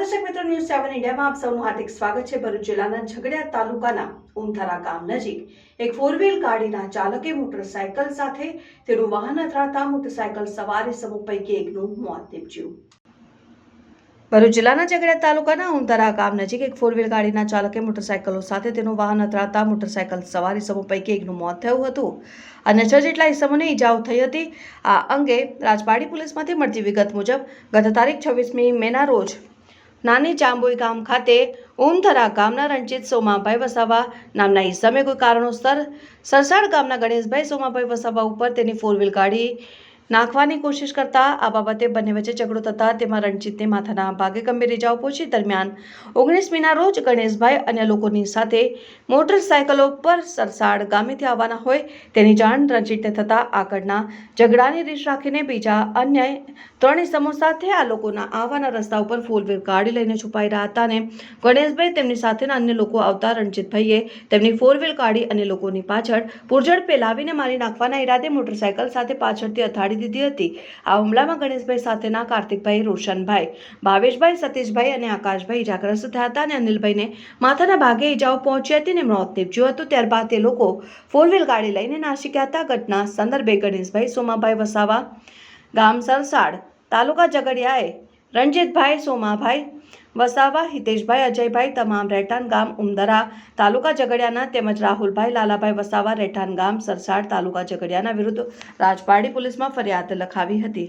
ઇન્ડિયામાં આપ સૌનું હાર્દિક સ્વાગત છે. ભરૂચ જિલ્લાના ઝઘડિયા તાલુકાના ઉમથરા ગામ નજીક એક ફોર વ્હીલ ગાડીના ચાલકે મોટરસાયકલ સાથે તેનું વાહન અથડાતા મોટરસાયકલ સવારે સમૂહ પૈકી એકનું મોત નીપજ્યું. ભરૂચ જિલ્લાના ઝઘડિયા તાલુકાના ઉમતરા ગામ નજીક એક ફોર વ્હીલ ગાડીના ચાલકે મોટરસાયકલો સાથે તેનું વાહન અથડાતા મોટરસાયકલ સવારી સમૂહ પૈકી એકનું મોત થયું હતું. અને છ જેટલા ઇસમોને ઇજાઓ થઈ હતી. આ અંગે રાજપાડી પોલીસમાંથી મળતી વિગત મુજબ ગત તારીખ છવ્વીસમી મેના રોજ નાની ચાંબોઈ ગામ ખાતે ઓમથરા ગામના રણજીત સોમાભાઈ વસાવા નામના ઈસમે કોઈ કારણોસર સરસાડ ગામના ગણેશભાઈ સોમાભાઈ વસાવા ઉપર તેની ફોર વ્હીલ ગાડી નાખવાની કોશિશ કરતા આ બાબતે બંને વચ્ચે ઝઘડો થતા તેમાં રણજીતને માથાના ભાગે ગંભીર ઇજાઓ પહોંચી. દરમિયાન ઓગણીસમીના રોજ ગણેશભાઈ અન્ય લોકોની સાથે મોટરસાયકલો પર સરસાડ ગામેથી આવવાના હોય તેની જાણ રણજીતને થતાં આગળના ઝઘડાની રીત રાખીને બીજા અન્ય ત્રણ સમૂહ સાથે આ લોકોના આવવાના રસ્તા ઉપર ફોર વ્હીલ ગાડી લઈને છુપાઈ હતા અને ગણેશભાઈ તેમની સાથેના અન્ય લોકો આવતા રણજીતભાઈએ તેમની ફોર વ્હીલ ગાડી અને લોકોની પાછળ પૂરઝડ પેલાવીને મારી નાખવાના ઈરાદે મોટરસાયકલ સાથે પાછળથી અથાડી દીધી હતી. આ હુમલામાં ગણેશભાઈ સાથેના કાર્તિકભાઈ, રોશનભાઈ, ભાવેશભાઈ, સતીશભાઈ અને આકાશભાઈ ઇજાગ્રસ્ત થયા હતા અને અનિલભાઈને માથાના ભાગે ઈજાઓ પહોંચી હતી અને મોત નીપજ્યું હતું. ત્યારબાદ તે લોકો ફોર વ્હીલ ગાડી લઈને નાસી ગયા હતા. ઘટના સંદર્ભે ગણેશભાઈ, સોમાભાઈ વસાવા ગામ સરસાડ તાલુકા ઝઘડિયાએ રણજીતભાઈ, સોમાભાઈ, વસાવા, હિતેશભાઈ, અજયભાઈ તમામ રહેઠાણ ગામ ઉમદરા તાલુકા ઝઘડિયાના તેમજ રાહુલભાઈ, લાલાભાઈ, વસાવા રહેઠાણ ગામ સરસાડ તાલુકા ઝઘડિયાના વિરુદ્ધ રાજપારડી પોલીસમાં ફરિયાદ લખાવી હતી.